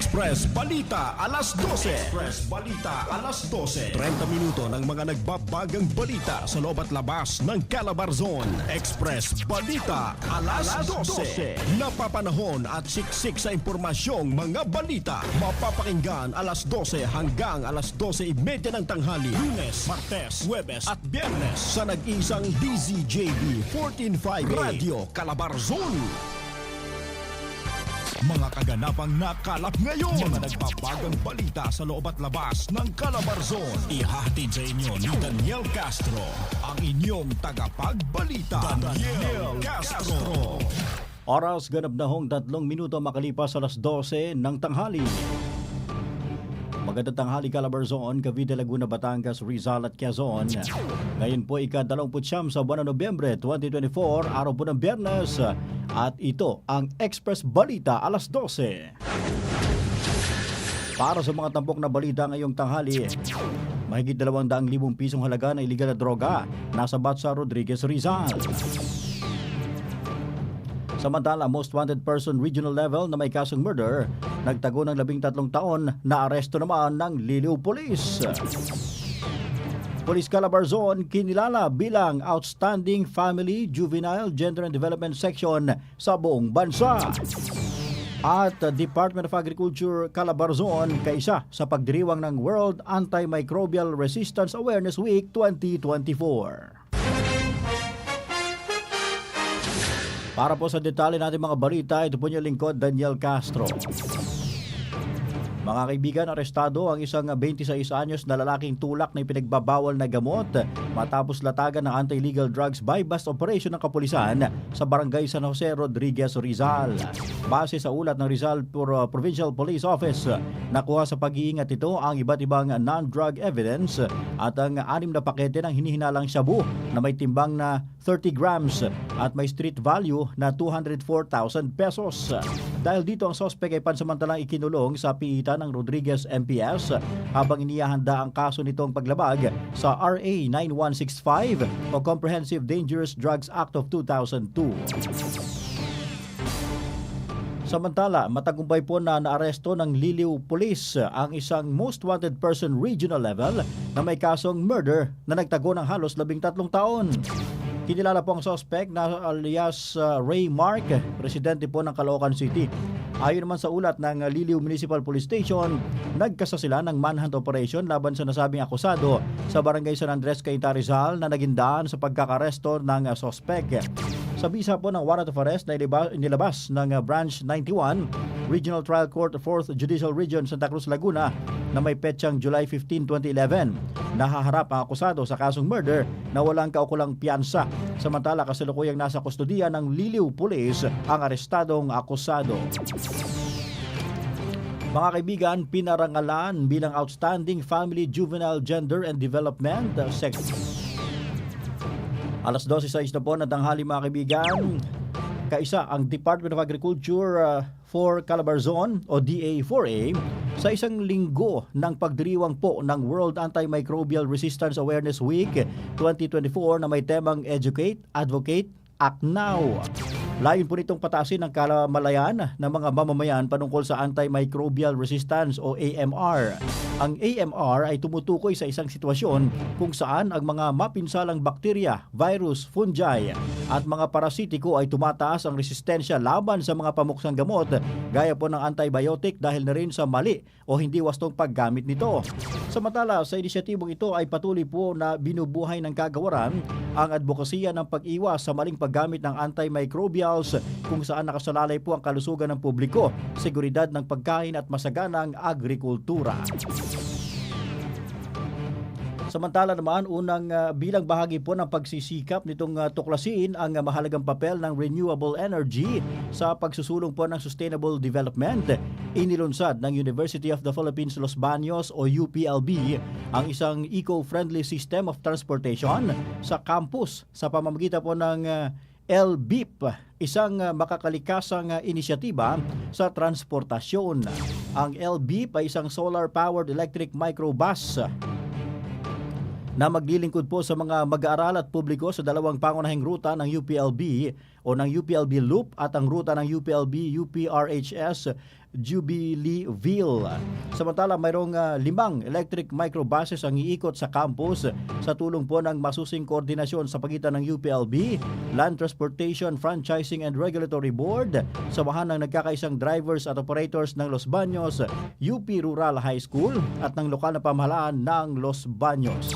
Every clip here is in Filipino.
Express Balita alas 12. Express Balita alas 12. 30 minuto ng mga nagbabagang balita sa loob at labas ng Calabarzon. Express Balita alas, 12. Napapanahon at siksik sa impormasyong mga balita. Mapapakinggan alas 12 hanggang alas 12.30 ng tanghali. Lunes, Martes, Huwebes at Biyernes sa nag-isang DZJB 1458 Radio Calabarzon. Mga kaganapang nakalap ngayon. Mga nagbabagang balita sa loob at labas ng Calabarzon. Ihahatid sa inyo ni Daniel Castro, ang inyong tagapagbalita. Daniel Castro. Oras ganap na hong tatlong minuto makalipas alas 12 ng tanghali. Magandang tanghali Calabarzon, Cavite, Laguna, Batangas, Rizal at Quezon. Ngayon po ika-29 sa buwan ng Nobyembre 2024, araw po ng Biyernes. At ito ang Express Balita alas 12. Para sa mga tampok na balita ngayong tanghali, mahigit 200,000 pisong halaga ng iligal na droga nasa Batsa Rodriguez Rizal. Samantala, most wanted person regional level na may kasong murder, nagtago ng labing tatlong taon na aresto naman ng Liliw Police. Police Calabarzon kinilala bilang Outstanding Family, Juvenile, Gender and Development Section sa buong bansa. At Department of Agriculture Calabarzon kaisa sa pagdiriwang ng World Antimicrobial Resistance Awareness Week 2024. Para po sa detalye natin mga balita, ito po niyo lingkod Daniel Castro. Mga kaibigan, arestado ang isang 26 anyos na lalaking tulak na ipinagbabawal na gamot matapos latagan ng anti-illegal drugs buy-bust operation ng kapulisan sa barangay San Jose Rodriguez, Rizal. Base sa ulat ng Rizal Pro- Provincial Police Office, nakuha sa pag-iingat ito ang iba't ibang non-drug evidence at ang anim na pakete ng hinihinalang shabu na may timbang na 30 grams at may street value na 204,000 pesos. Dahil dito ang sospek ay pansamantalang ikinulong sa piitan ng Rodriguez MPS habang inihahanda ang kaso nitong paglabag sa RA 9165 o Comprehensive Dangerous Drugs Act of 2002. Samantala, matagumpay po na naaresto ng Liliw Police ang isang most wanted person regional level na may kasong murder na nagtago ng halos labing tatlong taon. Kinilala po ang suspect na alias uh, Ray Mark, residente po ng Caloocan City. Ayon naman sa ulat ng Liliw Municipal Police Station, nagkasa sila ng manhunt operation laban sa nasabing akusado sa barangay San Andres, Cainta Rizal na naging daan sa pagkakaresto ng uh, suspect. Sa bisa po ng warrant of arrest na inilabas ng uh, Branch 91, Regional Trial Court 4th Judicial Region, Santa Cruz, Laguna na may petsang July 15, 2011. Nahaharap ang akusado sa kasong murder na walang kaukulang piyansa. Samantala kasalukuyang nasa kustodiya ng Liliw Police ang arestadong akusado. Mga kaibigan, pinarangalan bilang Outstanding Family, Juvenile, Gender and Development Section. Alas 12.06 na po na tanghali mga kaibigan. Kaisa ang Department of Agriculture uh, for Calabarzon o DA4A sa isang linggo ng pagdiriwang po ng World Antimicrobial Resistance Awareness Week 2024 na may temang Educate, Advocate, Act Now. Layon po nitong patasin ang kalamalayan ng mga mamamayan panungkol sa antimicrobial resistance o AMR. Ang AMR ay tumutukoy sa isang sitwasyon kung saan ang mga mapinsalang bakterya, virus, fungi at mga parasitiko ay tumataas ang resistensya laban sa mga pamuksang gamot gaya po ng antibiotic dahil na rin sa mali o hindi wastong paggamit nito. Samantala, sa inisyatibong ito ay patuloy po na binubuhay ng kagawaran ang advokasya ng pag-iwas sa maling paggamit ng antimicrobial hotels kung saan nakasalalay po ang kalusugan ng publiko, seguridad ng pagkain at masaganang agrikultura. Samantala naman, unang ah, bilang bahagi po ng pagsisikap nitong ah, tuklasin ang ah, mahalagang papel ng renewable energy sa pagsusulong po ng sustainable development. Inilunsad ng University of the Philippines Los Baños o UPLB ang isang eco-friendly system of transportation sa campus sa pamamagitan po ng ah, LBIP, isang ah, makakalikasang ah, inisyatiba sa transportasyon. Ang LBIP ay isang solar-powered electric microbus na maglilingkod po sa mga mag-aaral at publiko sa dalawang pangunahing ruta ng UPLB o ng UPLB Loop at ang ruta ng UPLB UPRHS Jubileeville. Samantala, mayroong ah, limang electric microbuses ang iikot sa campus sa tulong po ng masusing koordinasyon sa pagitan ng UPLB, Land Transportation Franchising and Regulatory Board, samahan ng nagkakaisang drivers at operators ng Los Baños, UP Rural High School at ng lokal na pamahalaan ng Los Baños.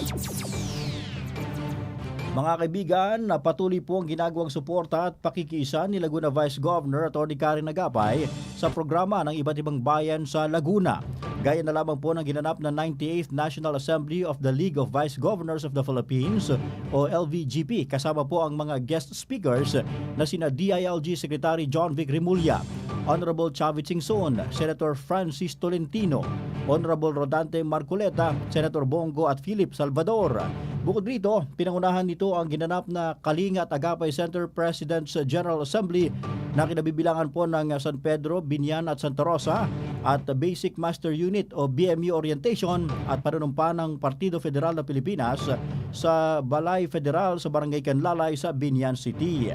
Mga kaibigan, patuloy po ang ginagawang suporta at pakikiisa ni Laguna Vice Governor Atty. Karen Agapay sa programa ng iba't ibang bayan sa Laguna. Gaya na lamang po ng ginanap na 98th National Assembly of the League of Vice Governors of the Philippines o LVGP kasama po ang mga guest speakers na sina DILG Secretary John Vic Rimulya, Honorable Chavit Singson, Senator Francis Tolentino, Honorable Rodante Marcoleta, Senator Bongo at Philip Salvador. Bukod rito, pinangunahan nito ang ginanap na Kalinga at Agapay Center President's General Assembly na kinabibilangan po ng San Pedro, Binyan at Santa Rosa at Basic Master Unit o BMU Orientation at panunumpa ng Partido Federal ng Pilipinas sa Balay Federal sa Barangay Canlalay sa Binyan City.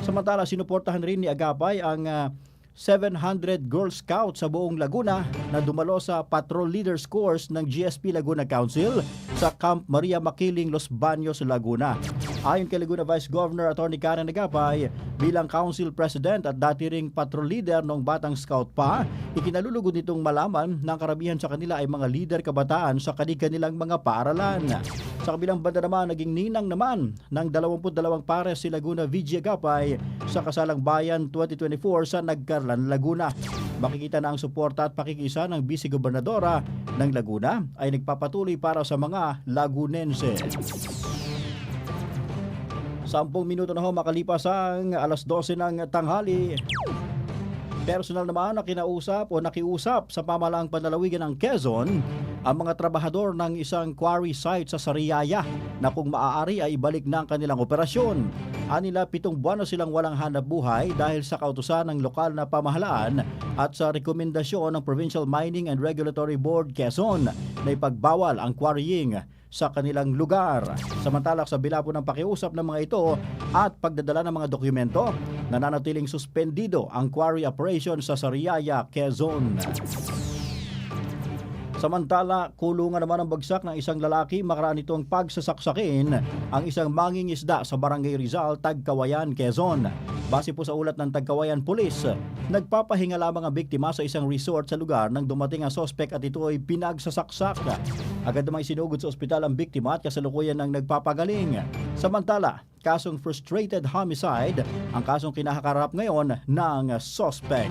Samantala, sinuportahan rin ni Agapay ang ah, 700 Girl Scouts sa buong Laguna na dumalo sa Patrol Leaders Course ng GSP Laguna Council sa Camp Maria Makiling, Los Baños, Laguna. Ayon kay Laguna Vice Governor Atty. Karen Nagapay, bilang Council President at dati ring patrol leader noong Batang Scout pa, ikinalulugod nitong malaman na ang karamihan sa kanila ay mga leader kabataan sa kanilang mga paaralan. Sa kabilang banda naman, naging ninang naman ng 22 pares si Laguna VG Agapay sa Kasalang Bayan 2024 sa Nagcarlan, Laguna. Makikita na ang suporta at pakikisa ng Vice Gobernadora ng Laguna ay nagpapatuloy para sa mga Lagunense. Sampung minuto na ho makalipas ang alas 12 ng tanghali. Personal naman na kinausap o nakiusap sa pamalaang panlalawigan ng Quezon ang mga trabahador ng isang quarry site sa Sariaya na kung maaari ay ibalik na ang kanilang operasyon. Anila pitong buwan na silang walang hanap buhay dahil sa kautusan ng lokal na pamahalaan at sa rekomendasyon ng Provincial Mining and Regulatory Board Quezon na ipagbawal ang quarrying sa kanilang lugar. Samantala sa bila po ng pakiusap ng mga ito at pagdadala ng mga dokumento, nananatiling suspendido ang quarry operation sa Sariaya, Quezon. Samantala, kulungan naman ang bagsak ng isang lalaki makaraan itong pagsasaksakin ang isang manging isda sa Barangay Rizal, Tagkawayan, Quezon. Base po sa ulat ng Tagkawayan Police, nagpapahinga lamang ang biktima sa isang resort sa lugar nang dumating ang sospek at ito ay pinagsasaksak. Agad namang sinugod sa ospital ang biktima at kasalukuyan ng nagpapagaling. Samantala, kasong frustrated homicide ang kasong kinakakarap ngayon ng sospek.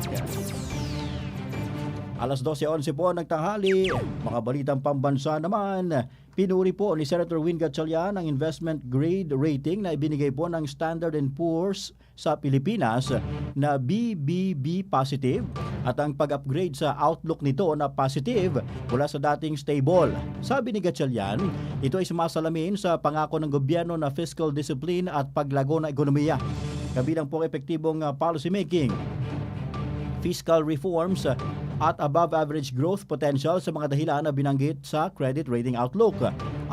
Alas 12.11 po nagtanghali. Mga balitang pambansa naman. Pinuri po ni Senator Win Gatchalian ang investment grade rating na ibinigay po ng Standard Poor's sa Pilipinas na BBB positive at ang pag-upgrade sa outlook nito na positive mula sa dating stable. Sabi ni Gatchalian, ito ay sumasalamin sa pangako ng gobyerno na fiscal discipline at paglago ng ekonomiya. Kabilang po epektibong uh, policy making, fiscal reforms uh, at above average growth potential sa mga dahilan na binanggit sa credit rating outlook.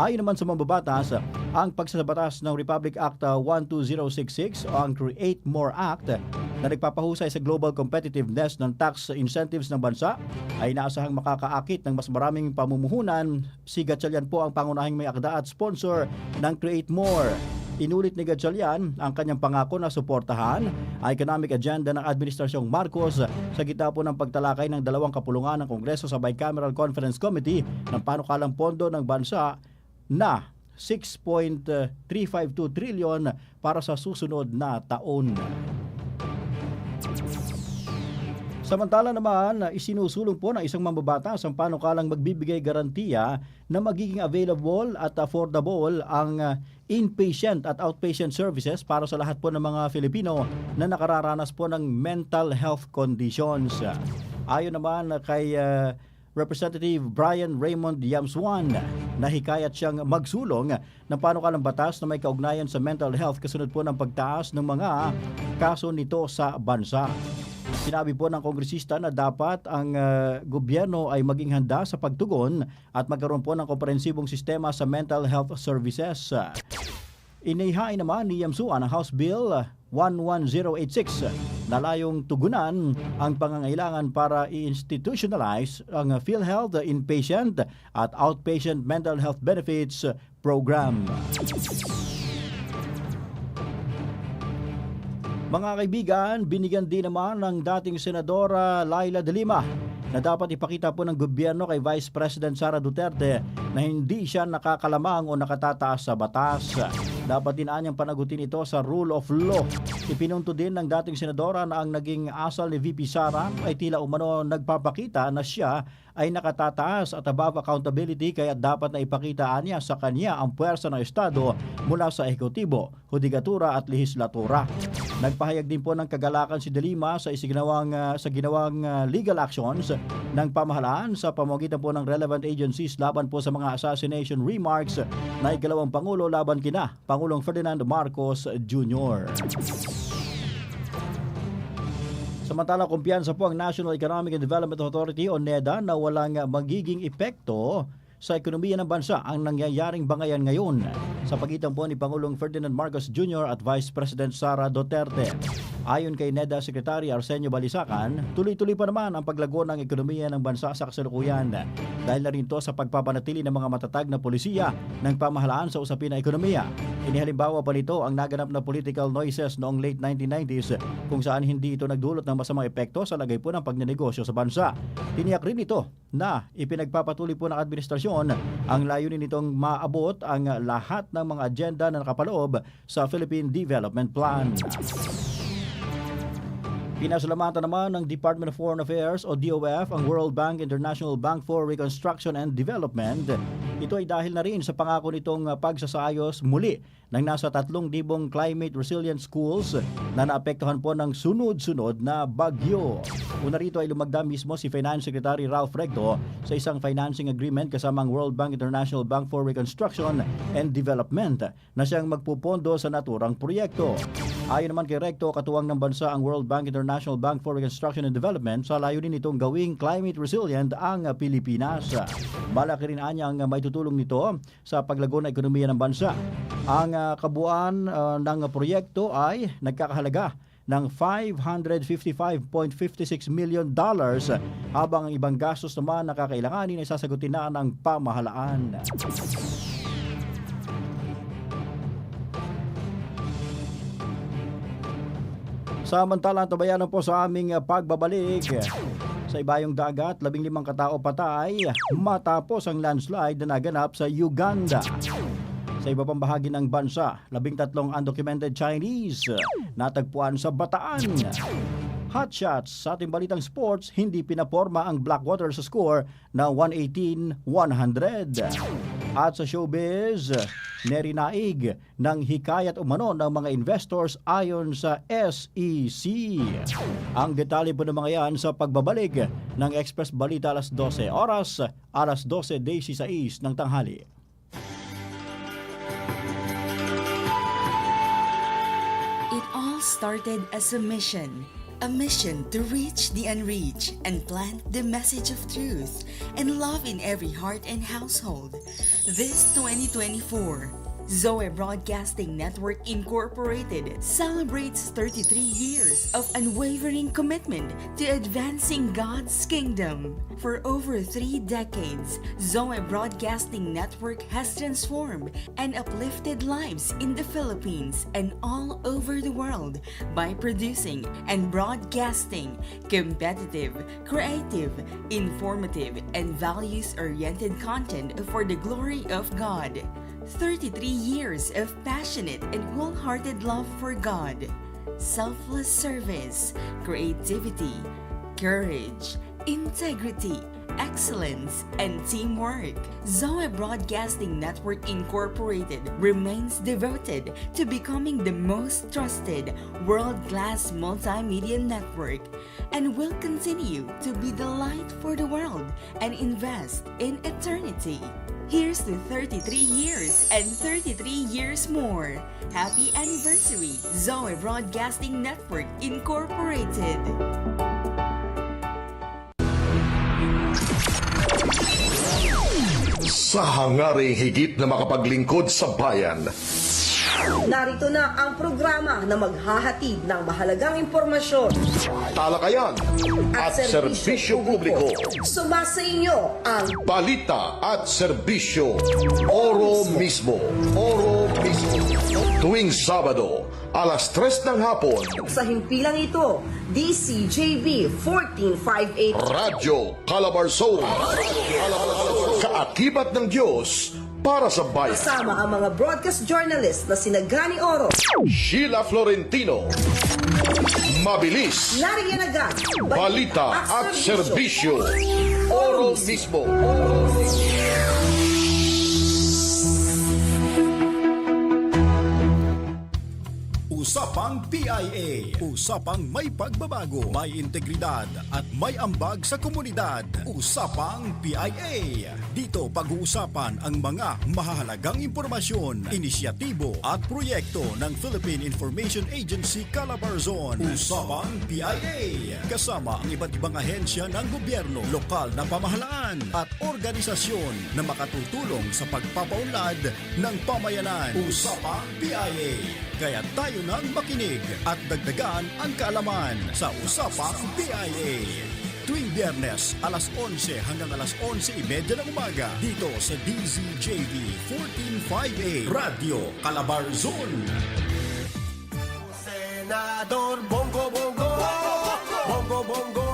Ayon naman sa mambabatas, ang pagsasabatas ng Republic Act uh, 12066 o ang Create More Act na nagpapahusay sa global competitiveness ng tax incentives ng bansa ay inaasahang makakaakit ng mas maraming pamumuhunan. Si Gatchalian po ang pangunahing may akda at sponsor ng Create More. Inulit ni Gatchalian ang kanyang pangako na suportahan ang economic agenda ng Administrasyong Marcos sa gitna po ng pagtalakay ng dalawang kapulungan ng Kongreso sa Bicameral Conference Committee ng panukalang pondo ng bansa na 6.352 trilyon para sa susunod na taon. Samantala naman, isinusulong po ng isang mambabatas ang panukalang magbibigay garantiya na magiging available at affordable ang uh, inpatient at outpatient services para sa lahat po ng mga Filipino na nakararanas po ng mental health conditions. Ayon naman kay uh, Representative Brian Raymond Yamswan na hikayat siyang magsulong ng panukalang batas na may kaugnayan sa mental health kasunod po ng pagtaas ng mga kaso nito sa bansa. Sinabi po ng kongresista na dapat ang uh, gobyerno ay maging handa sa pagtugon at magkaroon po ng komprehensibong sistema sa mental health services. Inihain naman ni Yamsuan ang House Bill 11086 na layong tugunan ang pangangailangan para i-institutionalize ang PhilHealth inpatient at outpatient mental health benefits program. Mga kaibigan, binigyan din naman ng dating Senadora Laila De Lima na dapat ipakita po ng gobyerno kay Vice President Sara Duterte na hindi siya nakakalamang o nakatataas sa batas. Dapat din anyang panagutin ito sa rule of law. Ipinunto din ng dating senadora na ang naging asal ni VP Sara ay tila umano nagpapakita na siya ay nakatataas at above accountability kaya dapat na ipakita niya sa kanya ang puwersa ng Estado mula sa ehekutibo, hudikatura at lehislatura. Nagpahayag din po ng kagalakan si Delima sa isiginawang uh, sa ginawang uh, legal actions ng pamahalaan sa pamamagitan po ng relevant agencies laban po sa mga assassination remarks na ikalawang pangulo laban kina Pangulong Ferdinand Marcos Jr. Samantala, kumpiyansa po ang National Economic and Development Authority o NEDA na walang magiging epekto sa ekonomiya ng bansa ang nangyayaring bangayan ngayon sa pagitan po ni Pangulong Ferdinand Marcos Jr. at Vice President Sara Duterte. Ayon kay NEDA Secretary Arsenio Balisacan, tuloy-tuloy pa naman ang paglago ng ekonomiya ng bansa sa kasalukuyan dahil na rin to sa pagpapanatili ng mga matatag na polisiya ng pamahalaan sa usapin ng ekonomiya. Inihalimbawa pa nito ang naganap na political noises noong late 1990s kung saan hindi ito nagdulot ng masamang epekto sa lagay po ng pagnenegosyo sa bansa. Tiniyak rin ito na ipinagpapatuloy po ng administrasyon ang layunin nitong maabot ang lahat ng mga agenda na nakapaloob sa Philippine Development Plan. Pinasalamatan naman ng Department of Foreign Affairs o DOF ang World Bank International Bank for Reconstruction and Development. Ito ay dahil na rin sa pangako nitong pagsasayos muli ng nasa 3,000 climate resilient schools na naapektuhan po ng sunod-sunod na bagyo. Una rito ay lumagda mismo si Finance Secretary Ralph Recto sa isang financing agreement kasama ang World Bank International Bank for Reconstruction and Development na siyang magpupondo sa naturang proyekto. Ayon naman kay Recto, katuwang ng bansa ang World Bank International Bank for Reconstruction and Development sa layunin nitong gawing climate resilient ang Pilipinas. Malaki rin anya ang may tutulong nito sa paglago ng ekonomiya ng bansa. Ang uh, kabuuan uh, ng proyekto ay nagkakahalaga ng 555.56 million dollars habang ang ibang gastos naman nakakailanganin ay sasagutin na ng pamahalaan. Samantala, tabayanan po sa aming uh, pagbabalik sa ibayong dagat, labing limang katao patay matapos ang landslide na naganap sa Uganda. Sa iba pang bahagi ng bansa, labing tatlong undocumented Chinese natagpuan sa Bataan. Hot shots sa ating balitang sports, hindi pinaporma ang Blackwater sa score na 118-100. At sa showbiz, nerinaig ng hikayat umano ng mga investors ayon sa SEC. Ang detalye po ng mga yan sa pagbabalik ng Express Balita alas 12 oras, alas 12 Daisy sa East ng tanghali. It all started as a mission. A mission to reach the unreached and plant the message of truth and love in every heart and household. This 2024, Zoe Broadcasting Network Incorporated celebrates 33 years of unwavering commitment to advancing God's kingdom. For over three decades, Zoe Broadcasting Network has transformed and uplifted lives in the Philippines and all over the world by producing and broadcasting competitive, creative, informative, and values oriented content for the glory of God. 33 years of passionate and wholehearted love for God, selfless service, creativity, courage, integrity, excellence, and teamwork. Zoe Broadcasting Network Incorporated remains devoted to becoming the most trusted world-class multimedia network and will continue to be the light for the world and invest in eternity. Here's to 33 years and 33 years more. Happy anniversary, Zoe Broadcasting Network Incorporated. Sa hangaring higit na makapaglingkod sa bayan, Narito na ang programa na maghahatid ng mahalagang impormasyon. Talakayan at serbisyo publiko, Sumasa inyo ang balita at serbisyo, oro mismo, oro mismo. Tuwing Sabado, alas 3 ng hapon, sa himpilang ito, DCJB 1458 Radyo Calabarzon. Kaakibat ng Diyos para sa bayan. kasama ang mga broadcast journalist na sina Gani Oro. Sheila Florentino. Mabilis. Nariyan agad, Balita at serbisyo. Oro mismo. Oro mismo. Usapang PIA. Usapang may pagbabago, may integridad at may ambag sa komunidad. Usapang PIA. Dito pag-uusapan ang mga mahalagang impormasyon, inisyatibo at proyekto ng Philippine Information Agency Calabarzon. Usapang PIA. Kasama ang iba't ibang ahensya ng gobyerno, lokal na pamahalaan at organisasyon na makatutulong sa pagpapaunlad ng pamayanan. Usapang PIA. Kaya tayo nang makinig at dagdagan ang kaalaman sa Usapang PIA. Tuwing biyernes, alas 11 hanggang alas 11.30 ng umaga dito sa DZJV 1458 Radio Calabarzon. Senador Bongo Bongo Bongo Bongo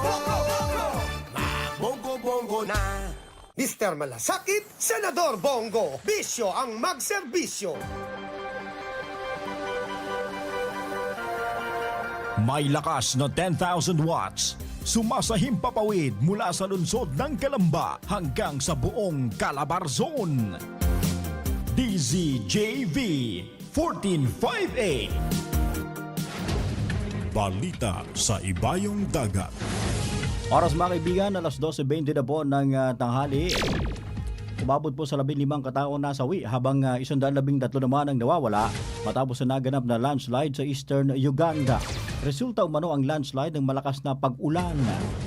Bongo Bongo na Mr. Malasakit, Senador Bongo Bisyo ang magserbisyo May lakas na 10,000 watts. Sumasahim papawid mula sa lungsod ng Kalamba hanggang sa buong Calabarzon. DZJV 1458 Balita sa Ibayong Dagat Oras mga kaibigan, alas 12.20 na po ng ah, tanghali. Umabot po sa 15 katao na sawi habang uh, 113 naman ang nawawala matapos na naganap na landslide sa eastern Uganda. Resulta umano ang landslide ng malakas na pag-ulan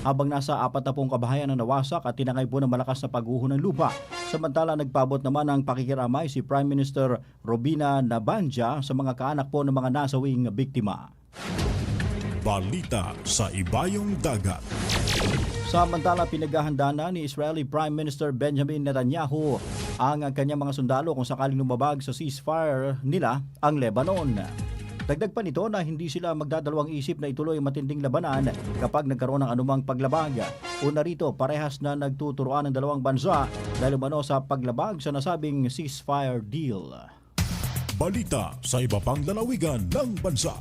habang nasa 40 kabahayan ang nawasak at tinangay po ng malakas na pagguho ng lupa. Samantala nagpabot naman ang pakikiramay si Prime Minister Robina Nabanja sa mga kaanak po ng mga nasawing biktima. Balita sa Ibayong Dagat Samantala, pinaghahanda na ni Israeli Prime Minister Benjamin Netanyahu ang kanyang mga sundalo kung sakaling lumabag sa ceasefire nila ang Lebanon. Dagdag pa nito na hindi sila magdadalawang isip na ituloy matinding labanan kapag nagkaroon ng anumang paglabag. Una rito, parehas na nagtuturoan ng dalawang bansa dahil umano sa paglabag sa nasabing ceasefire deal. Balita sa iba pang lalawigan ng bansa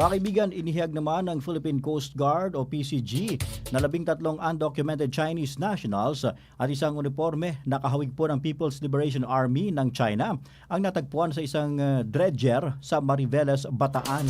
Mga kaibigan, naman ng Philippine Coast Guard o PCG na labing tatlong undocumented Chinese nationals at isang uniforme na kahawig po ng People's Liberation Army ng China ang natagpuan sa isang uh, dredger sa Mariveles, Bataan.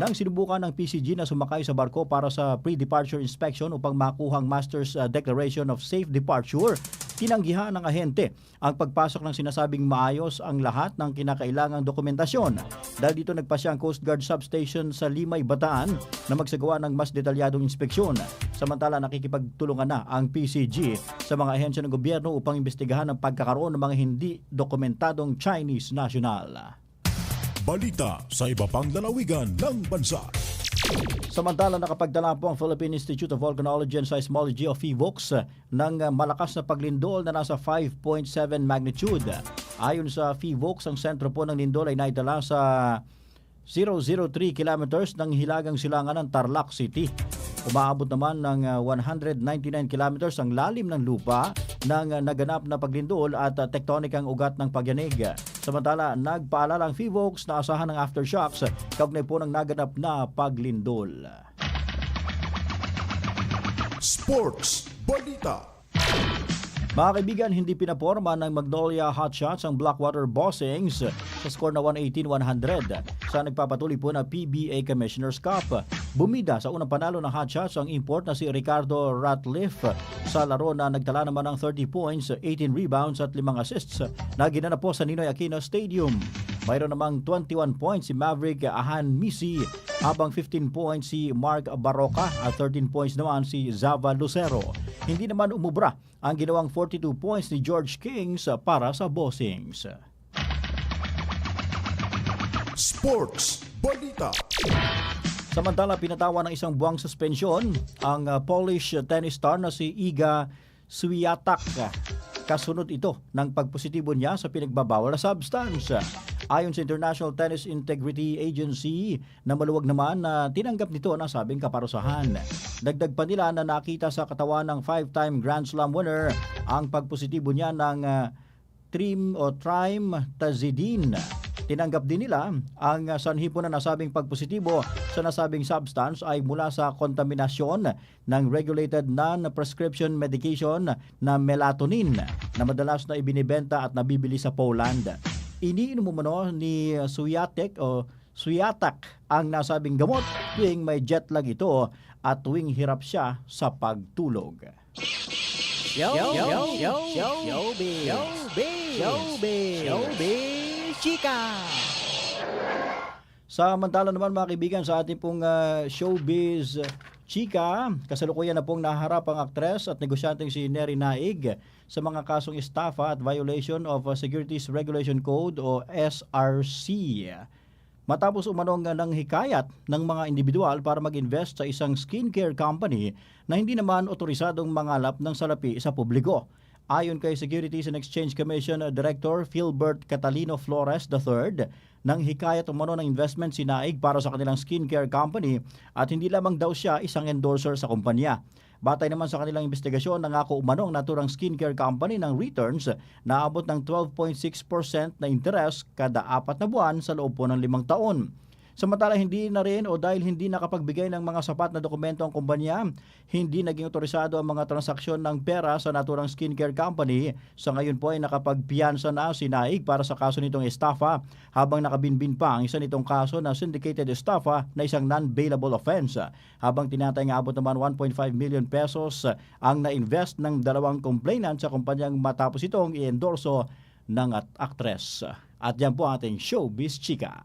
Nang sinubukan ng PCG na sumakay sa barko para sa pre-departure inspection upang makuhang Master's uh, Declaration of Safe Departure, tinanggihan ng ahente ang pagpasok ng sinasabing maayos ang lahat ng kinakailangang dokumentasyon. Dahil dito nagpasya ang Coast Guard Substation sa Limay, Bataan na magsagawa ng mas detalyadong inspeksyon. Samantala nakikipagtulungan na ang PCG sa mga ahensya ng gobyerno upang imbestigahan ang pagkakaroon ng mga hindi dokumentadong Chinese national. Balita sa iba pang lalawigan ng bansa Samantala nakapagdala po ang Philippine Institute of Volcanology and Seismology o PHIVOX ng malakas na paglindol na nasa 5.7 magnitude. Ayon sa PHIVOX, ang sentro po ng lindol ay naitala sa 003 kilometers ng hilagang silangan ng Tarlac City. Umaabot naman ng uh, 199 kilometers ang lalim ng lupa ng uh, naganap na paglindol at uh, tectonic ang ugat ng pagyanig. Samantala, nagpaalala ang PHIVOX na asahan ng aftershocks kaugnay po ng naganap na paglindol. Sports Balita. Mga kaibigan, hindi pinaporma ng Magnolia Hotshots ang Blackwater Bossings sa score na 118-100 sa nagpapatuloy po na PBA Commissioner's Cup. Bumida sa unang panalo ng Hotshots ang import na si Ricardo Ratliff sa laro na nagtala naman ng 30 points, 18 rebounds at 5 assists na ginanap po sa Ninoy Aquino Stadium. Mayroon namang 21 points si Maverick Ahan Misi habang 15 points si Mark Baroka at 13 points naman si Zava Lucero. Hindi naman umubra ang ginawang 42 points ni George Kings para sa Bossings. Sports Balita. Samantala, pinatawa ng isang buwang suspensyon ang uh, Polish tennis star na si Iga Swiatek. Kasunod ito ng pagpositibo niya sa pinagbabawal na substance. Ayon sa International Tennis Integrity Agency na maluwag naman na tinanggap nito ang sabing kaparusahan. Dagdag pa nila na nakita sa katawan ng five-time Grand Slam winner ang pagpositibo niya ng uh, trim o trimethazidine. Tinanggap din nila ang uh, sanhi po na nasabing pagpositibo sa nasabing substance ay mula sa kontaminasyon ng regulated non-prescription medication na melatonin na madalas na ibinibenta at nabibili sa Poland. Iniinom umano ni Suyatek o Suyatak ang nasabing gamot tuwing may jet lag ito at tuwing hirap siya sa pagtulog. Yo, yo, yo, yo, showbiz, showbiz, showbiz, showbiz, chika. Samantala naman mga kaibigan sa ating pong ah, showbiz chika, kasalukuyan na pong naharap ang aktres at negosyanteng si Neri Naig sa mga kasong estafa at violation of ah, Securities Regulation Code o SRC. Matapos umanong ng hikayat ng mga individual para mag-invest sa isang skincare company na hindi naman otorisadong mangalap ng salapi sa publiko. Ayon kay Securities and Exchange Commission Director Philbert Catalino Flores III, nang hikayat umano ng investment si Naig para sa kanilang skincare company at hindi lamang daw siya isang endorser sa kumpanya. Batay naman sa kanilang investigasyon, nangako umano ang naturang skincare company ng returns na abot ng 12.6% na interes kada apat na buwan sa loob po ng limang taon. Samantala hindi na rin o dahil hindi nakapagbigay ng mga sapat na dokumento ang kumpanya, hindi naging otorisado ang mga transaksyon ng pera sa naturang skincare company. Sa ngayon po ay nakapagpiyansa na si Naig para sa kaso nitong estafa habang nakabinbin pa ang isa nitong kaso na syndicated estafa na isang non-bailable offense. Habang tinatay nga abot naman 1.5 million pesos ang na-invest ng dalawang complainant sa kumpanyang matapos itong i-endorso ng actress. At yan po ating showbiz chika.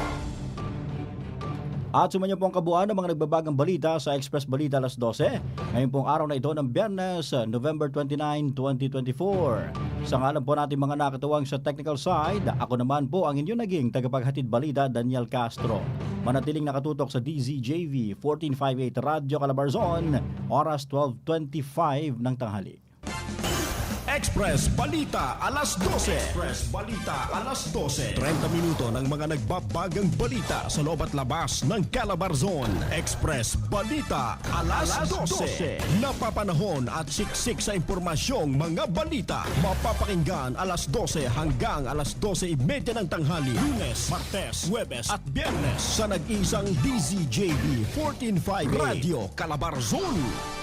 At sumanyo po ang kabuuan ng mga nagbabagang balita sa Express Balita alas 12. Ngayon pong araw na ito ng Biyernes, November 29, 2024. Sa ngalan po natin mga nakatuwang sa technical side, ako naman po ang inyong naging tagapaghatid balita, Daniel Castro. Manatiling nakatutok sa DZJV 1458 Radyo Calabarzon, oras 12.25 ng tanghali. Express Balita alas 12. Express Balita alas 12. 30 minuto ng mga nagbabagang balita sa loob at labas ng Calabarzon. Express Balita alas, 12. Napapanahon at siksik sa impormasyong mga balita. Mapapakinggan alas 12 hanggang alas 12.30 ng tanghali. Lunes, Martes, Huwebes at Biyernes sa nag-isang DZJV 1458 Radio Calabarzon.